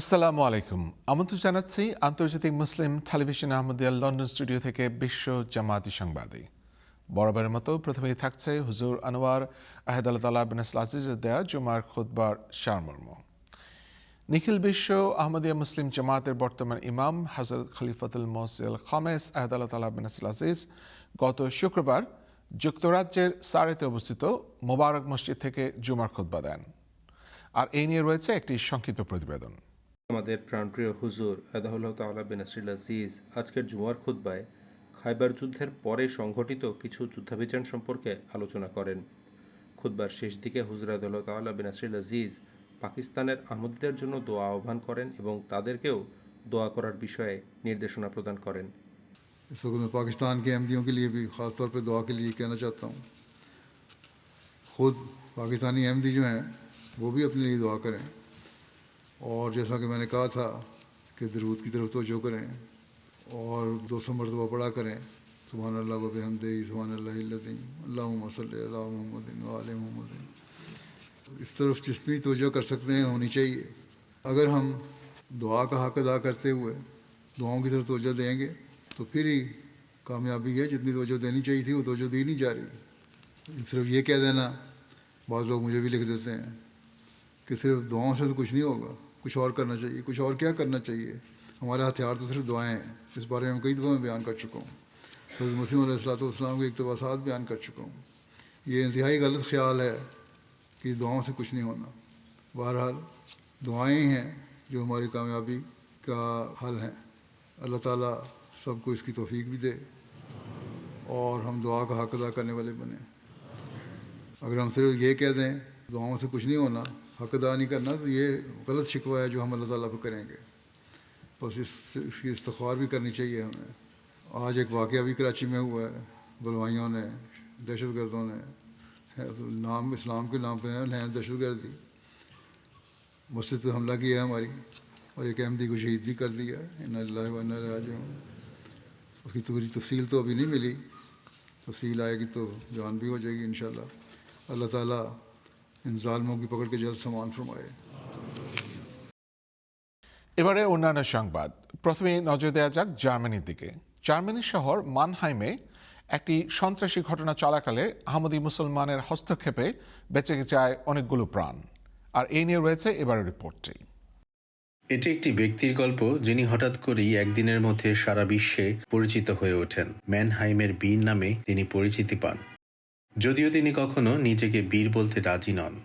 আসসালামু আলাইকুম। আমন্ত্রণ জানাচ্ছি আন্তর্জাতিক Muslim Television Ahmadiyya London studio থেকে বিশ্ব জামাতি সংবাদে বরাবরের মতো প্রথমেই থাকছে হুজুর আনোয়ার আহেদাল্লাহ বিনাসল আজিজের দেয়া জুমার খুদ্বার সারমর্ম। নিখিল বিশ্ব আহমদিয়া মুসলিম জামাতের বর্তমান ইমাম হজরত খলিফাতুল মোসিল খামেস আহদাল্লাহ বিনাসল আজিজ গত শুক্রবার যুক্তরাজ্যের সারেতে অবস্থিত মোবারক মসজিদ থেকে জুমার খুদ্া দেন। আর এই নিয়ে রয়েছে একটি সংক্ষিপ্ত প্রতিবেদন। আমাদের প্রাণপ্রিয় হুজুর আদাহুল্লাহ তাল্লাহ বিন আসরিল আজিজ আজকের জুমার খুদ্বায় খাইবার যুদ্ধের পরে সংঘটিত কিছু যুদ্ধাভিযান সম্পর্কে আলোচনা করেন খুদ্বার শেষ দিকে হুজুর আদাহুল্লাহ তাল্লাহ বিন আসরিল আজিজ পাকিস্তানের আহমদীদের জন্য দোয়া আহ্বান করেন এবং তাদেরকেও দোয়া করার বিষয়ে নির্দেশনা প্রদান করেন इस वक्त मैं पाकिस्तान के अहमदियों के लिए भी ख़ास तौर पे दुआ के लिए कहना चाहता हूँ ख़ुद पाकिस्तानी अहमदी जो हैं वो भी अपने लिए दुआ करें اور جیسا کہ میں نے کہا تھا کہ درود کی طرف توجہ کریں اور دو سو مرتبہ پڑھا کریں۔ سبحان اللہ وب حمد سبحان اللہ الدین اللہ صلی اللہ محمد علیہ محمد۔ اس طرف جتنی توجہ کر سکتے ہیں، ہونی چاہیے۔ اگر ہم دعا کا حق ادا کرتے ہوئے دعاؤں کی طرف توجہ دیں گے، تو پھر ہی کامیابی ہے۔ جتنی توجہ دینی چاہیے تھی، وہ توجہ دی نہیں جا رہی۔ صرف یہ کہہ دینا، بعض لوگ مجھے بھی لکھ دیتے ہیں کہ صرف دعاؤں سے تو کچھ نہیں ہوگا۔ کچھ اور کرنا چاہیے، کچھ اور کیا کرنا چاہیے؟ ہمارے ہتھیار تو صرف دعائیں ہیں۔ اس بارے میں کئی دفعہ میں بیان کر چکا ہوں۔ حضرت مسیم علیہ السلاۃ والسلام کے اقتباسات بیان کر چکا ہوں۔ یہ انتہائی غلط خیال ہے کہ دعاؤں سے کچھ نہیں ہونا۔ بہرحال، دعائیں ہیں جو ہماری کامیابی کا حل ہیں۔ اللہ تعالیٰ سب کو اس کی توفیق بھی دے اور ہم دعا کا حق ادا کرنے والے بنے اگر ہم صرف یہ کہہ دیں دعاؤں سے کچھ نہیں ہونا حق ادا نہیں کرنا تو یہ غلط شکوہ ہے جو ہم اللہ تعالیٰ کو کریں گے۔ بس اس اس کی استغفار بھی کرنی چاہیے ہمیں۔ آج ایک واقعہ بھی کراچی میں ہوا ہے۔ بلوائیوں نے، دہشت گردوں نے نام، اسلام کے نام پہ ہیں دہشت گردی۔ مسجد پہ حملہ کیا ہے ہماری اور ایک احمدی کو شہید بھی کر دیا ان اللہ ون راج اس کی پوری تفصیل تو ابھی نہیں ملی۔ تفصیل آئے گی تو جان بھی ہو جائے گی انشاءاللہ۔ اللہ تعالیٰ এবারে অন্যান্য সংবাদ। প্রথমে নজর দেওয়া যাক জার্মানির দিকে। জার্মানির শহর মানহাইমে একটি সন্ত্রাসী ঘটনা চলাকালে আহমদি মুসলমানের হস্তক্ষেপে বেঁচে যায় অনেকগুলো প্রাণ। আর এই নিয়ে রয়েছে এবারের রিপোর্টটি। এটি একটি ব্যক্তির গল্প যিনি হঠাৎ করেই একদিনের মধ্যে সারা বিশ্বে পরিচিত হয়ে ওঠেন। ম্যানহাইমের বীর নামে তিনি পরিচিতি পান। যদিও তিনি কখনো নিজেকে বীর বলতে রাজি নন।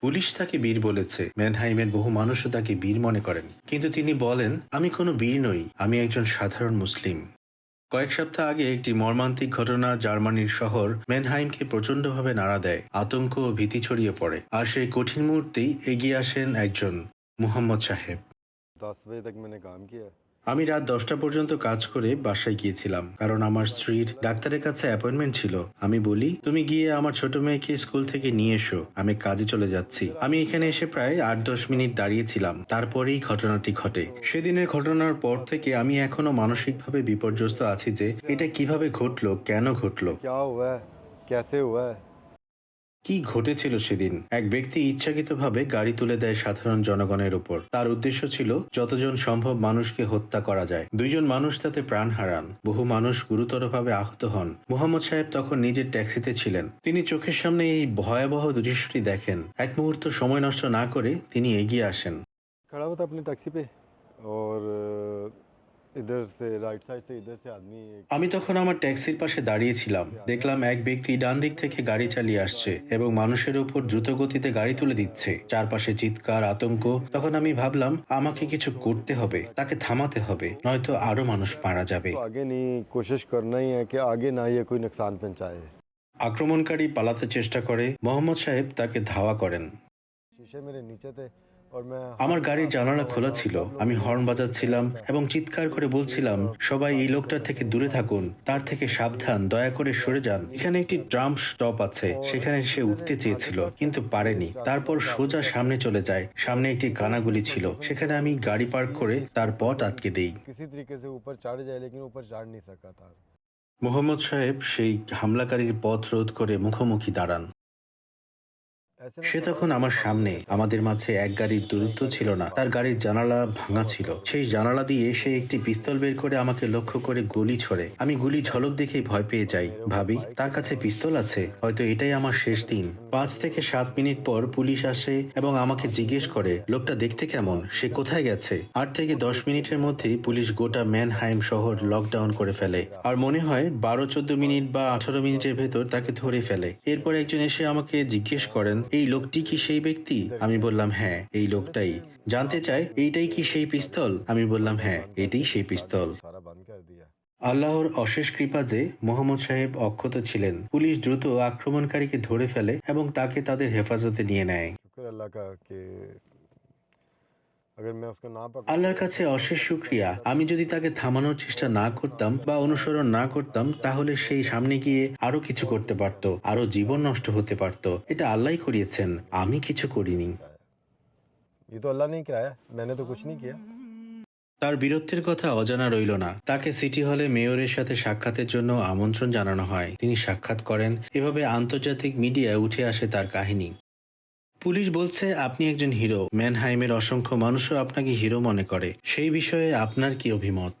পুলিশ তাকে বীর বলেছে, ম্যানহাইমের বহু মানুষও তাকে বীর মনে করেন। কিন্তু তিনি বলেন, আমি কোনো বীর নই, আমি একজন সাধারণ মুসলিম। কয়েক সপ্তাহ আগে একটি মর্মান্তিক ঘটনা জার্মানির শহর ম্যানহাইমকে প্রচণ্ডভাবে নাড়া দেয়, আতঙ্ক ও ভীতি ছড়িয়ে পড়ে। আর সেই কঠিন মুহূর্তেই এগিয়ে আসেন একজন মুহাম্মদ সাহেব। আমি রাত দশটা পর্যন্ত কাজ করে বাসায় গিয়েছিলাম, কারণ আমার স্ত্রীর ডাক্তারের কাছে অ্যাপয়েন্টমেন্ট ছিল। আমি বলি, তুমি গিয়ে আমার ছোট মেয়েকে স্কুল থেকে নিয়ে এসো, আমি কাজে চলে যাচ্ছি। আমি এখানে এসে প্রায় আট দশ মিনিট দাঁড়িয়েছিলাম। তারপরেই ঘটনাটি ঘটে। সেদিনের ঘটনার পর থেকে আমি এখনও মানসিকভাবে বিপর্যস্ত আছি যে, এটা কীভাবে ঘটলো, কেন ঘটলো? হুয়া কি ঘটেছিল সেদিন এক ব্যক্তি ইচ্ছাকৃতভাবে গাড়ি তুলে দেয় সাধারণ জনগণের উপর তার উদ্দেশ্য ছিল যতজন সম্ভব মানুষকে হত্যা করা যায় দুইজন মানুষ তাতে প্রাণ হারান বহু মানুষ গুরুতরভাবে আহত হন মোহাম্মদ সাহেব তখন নিজের ট্যাক্সিতে ছিলেন তিনি চোখের সামনে এই ভয়াবহ দৃশ্যটি দেখেন এক মুহূর্ত সময় নষ্ট না করে তিনি এগিয়ে আসেন खड़ा हुआ था अपनी टैक्सी पे और আমি তখন আমার ট্যাক্সির পাশে দাঁড়িয়েছিলাম। দেখলাম এক ব্যক্তি ডান দিক থেকে গাড়ি চালিয়ে আসছে এবং মানুষের উপর দ্রুত গতিতে গাড়ি তুলে দিচ্ছে। চারপাশে চিৎকার আতঙ্ক। তখন আমি ভাবলাম আমাকে কিছু করতে হবে তাকে থামাতে হবে নয়তো আরও মানুষ মারা যাবে। আগে আক্রমণকারী পালাতে চেষ্টা করে মোহাম্মদ সাহেব তাকে ধাওয়া করেন। আমার গাড়ির জানালা খোলা ছিল আমি হর্ন বাজাচ্ছিলাম এবং চিৎকার করে বলছিলাম সবাই এই লোকটার থেকে দূরে থাকুন তার থেকে সাবধান দয়া করে সরে যান। এখানে একটি ট্রাম্প স্টপ আছে সেখানে সে উঠতে চেয়েছিল কিন্তু পারেনি। তারপর সোজা সামনে চলে যায় সামনে একটি গানাগুলি ছিল সেখানে আমি গাড়ি পার্ক করে তার পথ আটকে দেই। মোহাম্মদ সাহেব সেই হামলাকারীর পথ রোধ করে মুখোমুখি দাঁড়ান। সে তখন আমার সামনে, আমাদের মাঝে এক গাড়ির দূরত্ব ছিল না, তার গাড়ির জানালা ভাঙা ছিল। সেই জানালা দিয়ে সে একটি পিস্তল বের করে আমাকে লক্ষ্য করে গুলি ছোড়ে। আমি গুলি ঝলক দেখেই ভয় পেয়ে যাই। ভাবি, তার কাছে পিস্তল আছে, হয়তো এটাই আমার শেষ দিন। পাঁচ থেকে সাত মিনিট পর পুলিশ আসে এবং আমাকে জিজ্ঞেস করে, লোকটা দেখতে কেমন? সে কোথায় গেছে? আট থেকে দশ মিনিটের মধ্যে পুলিশ গোটা ম্যানহাইম শহর লকডাউন করে ফেলে। আর মনে হয়, বারো, চোদ্দ মিনিট বা আঠারো মিনিটের ভেতর তাকে ধরে ফেলে। এরপর একজন এসে আমাকে জিজ্ঞেস করেন এই লোকটি কি সেই ব্যক্তি? আমি বললাম হ্যাঁ এই লোকটাই। জানতে চাই, এইটাই কি সেই পিস্তল? আমি বললাম হ্যাঁ এটাই সেই পিস্তল। আল্লাহর অশেষ কৃপা যে মোহাম্মদ সাহেব অক্ষত ছিলেন। পুলিশ দ্রুত আক্রমণকারীকে ধরে ফেলে এবং তাকে তাদের হেফাজতে নিয়ে নেয়। আল্লাহর কাছে অশেষ শুক্রিয়া। আমি যদি তাকে থামানোর চেষ্টা না করতাম বা অনুসরণ না করতাম তাহলে সেই সামনে গিয়ে আরও কিছু করতে পারত আরও জীবন নষ্ট হতে পারত। এটা আল্লাহ করিয়েছেন। আমি কিছু করিনি। তার বীরত্বের কথা অজানা রইল না। তাকে সিটি হলে মেয়রের সাথে সাক্ষাতের জন্য আমন্ত্রণ জানানো হয়। তিনি সাক্ষাৎ করেন। এভাবে আন্তর্জাতিক মিডিয়ায় উঠে আসে তার কাহিনী। পুলিশ বলছে আপনি একজন হিরো। ম্যানহাইমের অসংখ্য মানুষও আপনাকে হিরো মনে করে। সেই বিষয়ে আপনার কি অভিমত?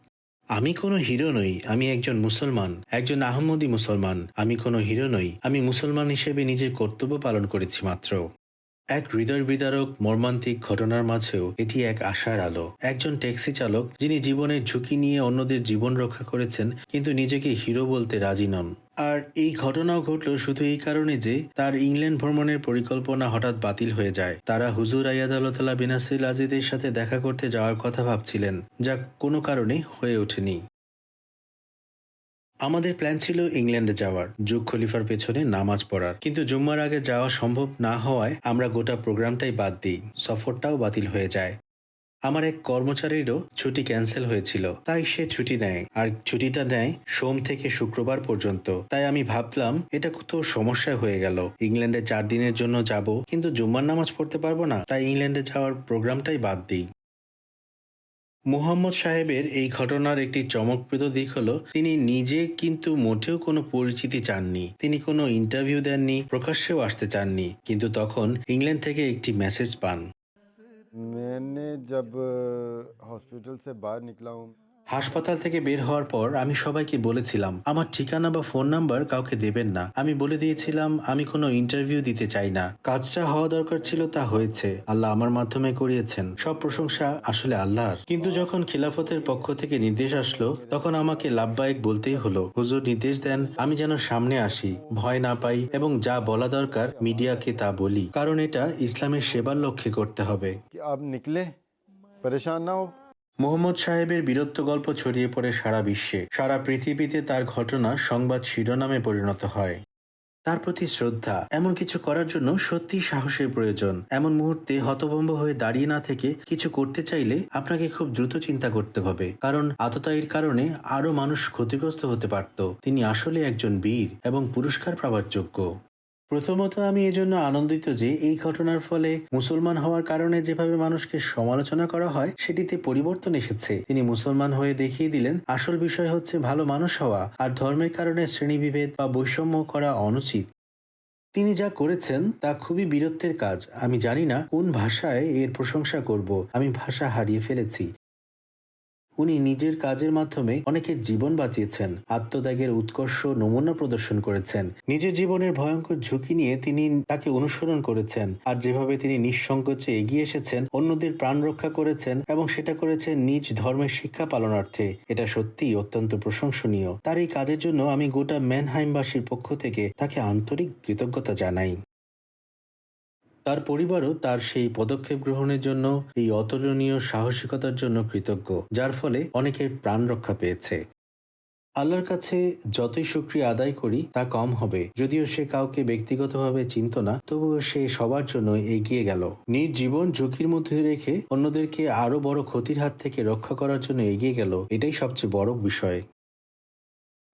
আমি কোনো হিরো নই, আমি একজন মুসলমান, একজন আহমদি মুসলমান। আমি কোনো হিরো নই, আমি মুসলমান হিসেবে নিজের কর্তব্য পালন করেছি মাত্র। এক হৃদয় বিদারক মর্মান্তিক ঘটনার মাঝেও এটি এক আশার আলো। একজন ট্যাক্সি চালক, যিনি জীবনের ঝুঁকি নিয়ে অন্যদের জীবন রক্ষা করেছেন, কিন্তু নিজেকে হিরো বলতে রাজি নন। আর এই ঘটনাও ঘটল শুধু এই কারণে যে, তার ইংল্যান্ড ভ্রমণের পরিকল্পনা হঠাৎ বাতিল হয়ে যায়। তারা হুজুর আয়াদাল্লাহ বিনাসিল আজিদের সাথে দেখা করতে যাওয়ার কথা ভাবছিলেন, যা কোনো কারণে হয়ে ওঠেনি। আমাদের প্ল্যান ছিল ইংল্যান্ডে যাওয়ার, যুগ খলিফার পেছনে নামাজ পড়ার। কিন্তু জুম্মার আগে যাওয়া সম্ভব না হওয়ায় আমরা গোটা প্রোগ্রামটাই বাদ দিই, সফরটাও বাতিল হয়ে যায়। আমার এক কর্মচারীরও ছুটি ক্যান্সেল হয়েছিল, তাই সে ছুটি নেয়। আর ছুটিটা নেয় সোম থেকে শুক্রবার পর্যন্ত। তাই আমি ভাবলাম, এটা তো সমস্যা হয়ে গেল। ইংল্যান্ডে চার দিনের জন্য যাব, কিন্তু জুম্মার নামাজ পড়তে পারব না। তাই ইংল্যান্ডে যাওয়ার প্রোগ্রামটাই বাদ দিই। মুহাম্মদ সাহেবের এই ঘটনার একটি চমকপ্রদ দিক হলো তিনি নিজে কিন্তু মোটেও কোনো পরিচিতি চাননি তিনি কোনো ইন্টারভিউ দেননি প্রকাশ্যেও আসতে চাননি কিন্তু তখন ইংল্যান্ড থেকে একটি মেসেজ পান मैंने जब हॉस्पिटल से बाहर निकला हूँ হাসপাতাল থেকে বের হওয়ার পর আমি সবাইকে বলেছিলাম, আমার ঠিকানা বা ফোন নাম্বার কাউকে দেবেন না। আমি বলে দিয়েছিলাম, আমি কোনো ইন্টারভিউ দিতে চাই না। কাজটা হওয়া দরকার ছিল, তা হয়েছে। আল্লাহ আমার মাধ্যমে করিয়েছেন। সব প্রশংসা আসলে আল্লাহর। কিন্তু যখন খিলাফতের পক্ষ থেকে নির্দেশ আসলো, তখন আমাকে লাভবায়ক বলতেই হলো, হুজুর, নির্দেশ দেন, আমি যেন সামনে আসি, ভয় না পাই এবং যা বলা দরকার মিডিয়াকে তা বলি। কারণ এটা ইসলামের সেবার লক্ষ্যে করতে হবে। আপনি নিকলে? পরেশান না হোক মোহাম্মদ সাহেবের বীরত্ব গল্প ছড়িয়ে পড়ে সারা বিশ্বে। সারা পৃথিবীতে তার ঘটনা সংবাদ শিরোনামে পরিণত হয়। তার প্রতি শ্রদ্ধা, এমন কিছু করার জন্য সত্যি সাহসের প্রয়োজন। এমন মুহূর্তে হতভম্ব হয়ে দাঁড়িয়ে না থেকে কিছু করতে চাইলে আপনাকে খুব দ্রুত চিন্তা করতে হবে। কারণ আততায়ীর কারণে আরও মানুষ ক্ষতিগ্রস্ত হতে পারত। তিনি আসলে একজন বীর এবং পুরস্কার পাওয়ার যোগ্য। প্রথমত আমি এজন্য আনন্দিত যে এই ঘটনার ফলে মুসলমান হওয়ার কারণে যেভাবে মানুষকে সমালোচনা করা হয়, সেটিতে পরিবর্তন এসেছে। তিনি মুসলমান হয়ে দেখিয়ে দিলেন, আসল বিষয় হচ্ছে ভালো মানুষ হওয়া আর ধর্মের কারণে শ্রেণীবিভেদ বা বৈষম্য করা অনুচিত। তিনি যা করেছেন, তা খুবই বীরত্বের কাজ। আমি জানি না কোন ভাষায় এর প্রশংসা করব। আমি ভাষা হারিয়ে ফেলেছি। উনি নিজের কাজের মাধ্যমে অনেকের জীবন বাঁচিয়েছেন, আত্মত্যাগের উৎকর্ষ নমুনা প্রদর্শন করেছেন। নিজের জীবনের ভয়ঙ্কর ঝুঁকি নিয়ে তিনি তাকে অনুসরণ করেছেন আর যেভাবে তিনি নিঃসংকোচে এগিয়ে এসেছেন, অন্যদের প্রাণ রক্ষা করেছেন এবং সেটা করেছেন নিজ ধর্মের শিক্ষা পালনার্থে। এটা সত্যিই অত্যন্ত প্রশংসনীয়। তার এই কাজের জন্য আমি গোটা ম্যানহাইমবাসীর পক্ষ থেকে তাকে আন্তরিক কৃতজ্ঞতা জানাই। তার পরিবারও তার সেই পদক্ষেপ গ্রহণের জন্য এই অতুলনীয় সাহসিকতার জন্য কৃতজ্ঞ, যার ফলে অনেকের প্রাণ রক্ষা পেয়েছে। আল্লাহর কাছে যতই শুক্রিয়া আদায় করি, তা কম হবে। যদিও সে কাউকে ব্যক্তিগতভাবে চিনত না, তবুও সে সবার জন্য এগিয়ে গেল। নিজ জীবন ঝুঁকির মধ্যে রেখে অন্যদেরকে আরও বড় ক্ষতির হাত থেকে রক্ষা করার জন্য এগিয়ে গেল, এটাই সবচেয়ে বড় বিষয়।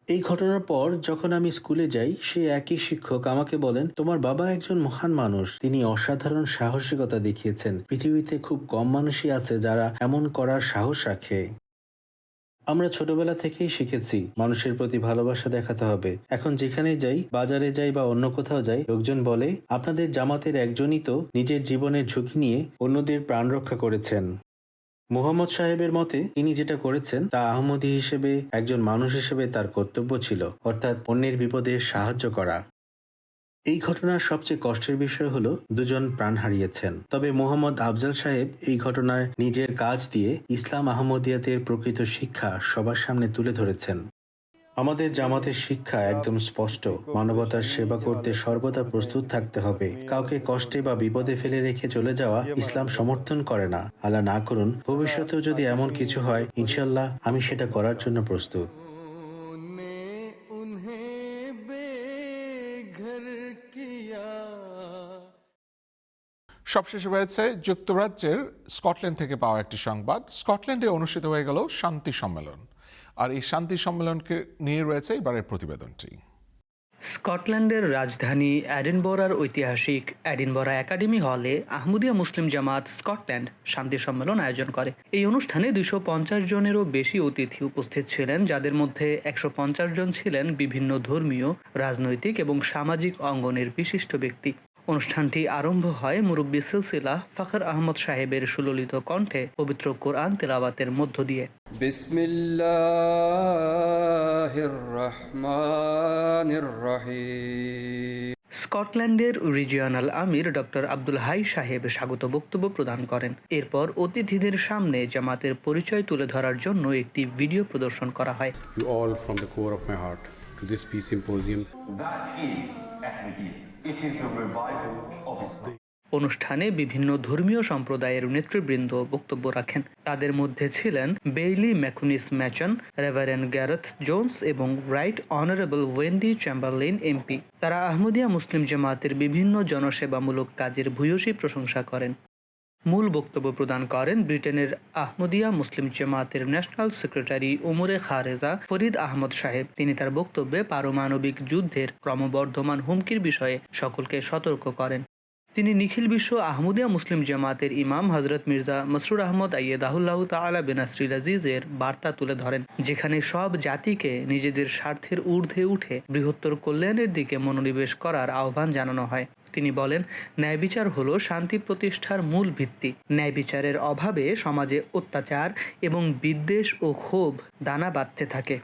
এই ঘটনার পর যখন আমি স্কুলে যাই, সে একই শিক্ষক আমাকে বলেন, তোমার বাবা একজন মহান মানুষ। তিনি অসাধারণ সাহসিকতা দেখিয়েছেন। পৃথিবীতে খুব কম মানুষই আছে যারা এমন করার সাহস রাখে। আমরা ছোটবেলা থেকেই শিখেছি, মানুষের প্রতি ভালোবাসা দেখাতে হবে। এখন যেখানে যাই, বাজারে যাই বা অন্য কোথাও যাই, লোকজন বলে, আপনাদের জামাতের একজনই তো নিজের জীবনের ঝুঁকি নিয়ে অন্যদের প্রাণ রক্ষা করেছেন। মোহাম্মদ সাহেবের মতে তিনি যেটা করেছেন, তা আহমদী হিসেবে, একজন মানুষ হিসেবে তার কর্তব্য ছিল, অর্থাৎ অন্যের বিপদে সাহায্য করা। এই ঘটনার সবচেয়ে কষ্টের বিষয় হলো, দুজন প্রাণ হারিয়েছেন। তবে মোহাম্মদ আফজাল সাহেব এই ঘটনার নিজের কাজ দিয়ে ইসলাম আহমদিয়াতের প্রকৃত শিক্ষা সবার সামনে তুলে ধরেছেন। আমাদের জামাতের শিক্ষা একদম স্পষ্ট। মানবতার সেবা করতে সর্বদা প্রস্তুত থাকতে হবে। কাউকে কষ্টে বা বিপদে ফেলে রেখে চলে যাওয়া ইসলাম সমর্থন করে না। আল্লাহ না করুন ভবিষ্যতেও যদি এমন কিছু হয় ইনশাল্লাহ আমি সেটা করার জন্য প্রস্তুত। সবশেষে রয়েছে যুক্তরাজ্যের স্কটল্যান্ড থেকে পাওয়া একটি সংবাদ। স্কটল্যান্ডে অনুষ্ঠিত হয়ে গেল শান্তি সম্মেলন। আর এই শান্তি সম্মেলনকে নিয়ে রয়েছে এবারের প্রতিবেদনটি। স্কটল্যান্ডের রাজধানী অ্যাডিনবরার ঐতিহাসিক অ্যাডিনবরা একাডেমি হলে আহমদিয়া মুসলিম জামাত স্কটল্যান্ড শান্তি সম্মেলন আয়োজন করে। এই অনুষ্ঠানে দুশো পঞ্চাশ জনেরও বেশি অতিথি উপস্থিত ছিলেন, যাদের মধ্যে একশো পঞ্চাশ জন ছিলেন বিভিন্ন ধর্মীয়, রাজনৈতিক এবং সামাজিক অঙ্গনের বিশিষ্ট ব্যক্তি। অনুষ্ঠানটি আরম্ভ হয় মুরব্বী সিলসিলা ফখর আহমদ সাহেবের সুললিত কণ্ঠে পবিত্র কোরআন তেলাওয়াতের মধ্য দিয়ে। স্কটল্যান্ডের রিজিয়নাল আমির ডক্টর আব্দুল হাই সাহেব স্বাগত বক্তব্য প্রদান করেন। এরপর অতিথিদের সামনে জামাতের পরিচয় তুলে ধরার জন্য একটি ভিডিও প্রদর্শন করা হয়। To this peace symposium. That is Ahmadiyya. It is the revival of Islam. অনুষ্ঠানে বিভিন্ন ধর্মীয় সম্প্রদায়ের নেতৃবৃন্দ বক্তব্য রাখেন তাদের মধ্যে ছিলেন বেইলি ম্যাকুনিস ম্যাচন রেভারেন গ্যারেথ জোন্স এবং Right Honourable Wendy Chamberlain MP তারা আহমদিয়া মুসলিম জামাতের বিভিন্ন জনসেবামূলক কাজের ভূয়সী প্রশংসা করেন মূল বক্তব্য প্রদান করেন ব্রিটেনের আহমদিয়া মুসলিম জামাতের ন্যাশনাল সেক্রেটারি ওমরে খারেজা ফরিদ আহমদ সাহেব। তিনি তার বক্তব্যে পারমাণবিক যুদ্ধের ক্রমবর্ধমান হুমকির বিষয়ে সকলকে সতর্ক করেন। তিনি নিখিল বিশ্ব আহমদিয়া মুসলিম জামাতের ইমাম হজরত মির্জা মসরুর আহমদ আইয়েদাহুল্লাহ তালা বেনাসরিল আজিজের বার্তা তুলে ধরেন, যেখানে সব জাতিকে নিজেদের স্বার্থের ঊর্ধ্বে উঠে বৃহত্তর কল্যাণের দিকে মনোনিবেশ করার আহ্বান জানানো হয়। তিনি বলেন, ন্যায় বিচার হলো শান্তি প্রতিষ্ঠার মূল ভিত্তি। ন্যায় বিচারের অভাবে সমাজে অত্যাচার এবং বিদ্বেষ ও ক্ষোভ দানা বাঁধতে থাকে।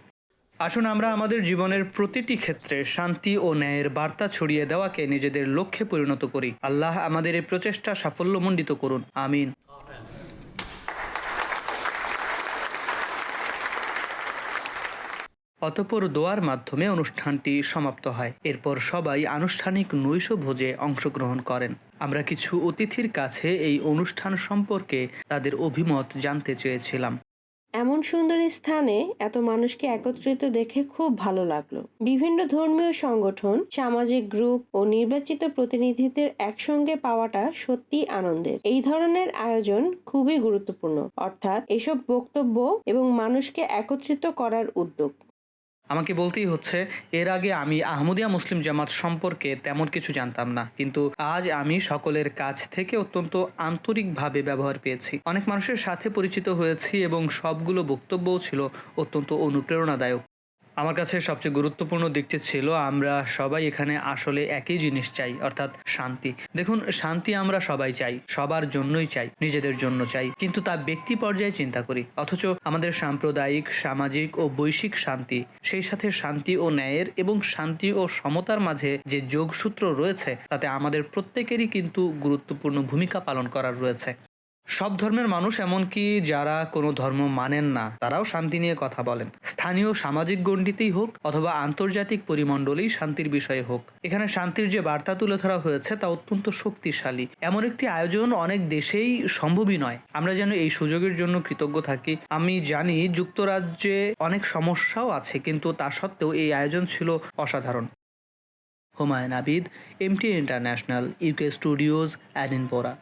আসুন আমরা আমাদের জীবনের প্রতিটি ক্ষেত্রে শান্তি ও ন্যায়ের বার্তা ছড়িয়ে দেওয়াকে নিজেদের লক্ষ্যে পরিণত করি। আল্লাহ আমাদের এই প্রচেষ্টা সাফল্যমণ্ডিত করুন। আমিন। অতপর দোয়ার মাধ্যমে অনুষ্ঠানটি সমাপ্ত হয়। এরপর সবাই আনুষ্ঠানিক নৈশ ভোজে অংশগ্রহণ করেন। আমরা কিছু অতিথির কাছে এই অনুষ্ঠান সম্পর্কে তাদের অভিমত জানতে চেয়েছিলাম। এমন সুন্দর স্থানে এত মানুষকে একত্রিত দেখে খুব ভালো লাগল। বিভিন্ন ধর্মীয় সংগঠন, সামাজিক গ্রুপ ও নির্বাচিত প্রতিনিধিদের একসঙ্গে পাওয়াটা সত্যি আনন্দের। এই ধরনের আয়োজন খুবই গুরুত্বপূর্ণ। অর্থাৎ এসব বক্তব্য এবং মানুষকে একত্রিত করার উদ্যোগ। আমাকে বলতেই হচ্ছে, এর আগে আমি আহমদিয়া মুসলিম জামাত সম্পর্কে তেমন কিছু জানতাম না। কিন্তু আজ আমি সকলের কাছ থেকে অত্যন্ত আন্তরিকভাবে ব্যবহার পেয়েছি। অনেক মানুষের সাথে পরিচিত হয়েছি এবং সবগুলো বক্তব্যও ছিল অত্যন্ত অনুপ্রেরণাদায়ক। আমার কাছে সবচেয়ে গুরুত্বপূর্ণ দিকটি ছিল আমরা সবাই এখানে আসলে একই জিনিস চাই, অর্থাৎ শান্তি। দেখুন, শান্তি আমরা সবাই চাই, সবার জন্যই চাই, নিজেদের জন্য চাই, কিন্তু তা ব্যক্তি পর্যায়ে চিন্তা করি। অথচ আমাদের সাম্প্রদায়িক, সামাজিক ও বৈশ্বিক শান্তি, সেই সাথে শান্তি ও ন্যায়ের এবং শান্তি ও সমতার মাঝে যে যোগসূত্র রয়েছে, তাতে আমাদের প্রত্যেকেরই কিন্তু গুরুত্বপূর্ণ ভূমিকা পালন করার রয়েছে। সব ধর্মের মানুষ এমনকি যারা কোনো ধর্ম মানেন না, তারাও শান্তি নিয়ে কথা বলেন। স্থানীয় সামাজিক গণ্ডিতেই হোক অথবা আন্তর্জাতিক পরিমণ্ডলেই শান্তির বিষয়ে হোক। এখানে শান্তির যে বার্তা তুলে ধরা হয়েছে, তা অত্যন্ত শক্তিশালী। এমন একটি আয়োজন অনেক দেশেই সম্ভবই নয়। আমরা যেন এই সুযোগের জন্য কৃতজ্ঞ থাকি। আমি জানি যুক্তরাজ্যে অনেক সমস্যাও আছে, কিন্তু তা সত্ত্বেও এই আয়োজন ছিল অসাধারণ। Humayun Abid MT International UK Studios অ্যাডিনপোরা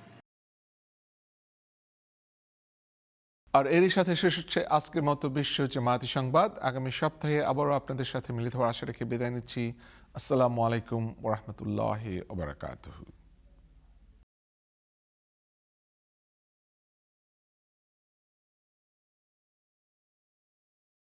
আর এরই সাথে শেষ হচ্ছে আজকের মতো বিশ্ব জামাতি সংবাদ। আগামী সপ্তাহে আবারও আপনাদের সাথে মিলিত হওয়ার আশা রেখে বিদায় নিচ্ছি। আসসালামু আলাইকুম ওরহমতুল্লাহ ওবরাকাতহু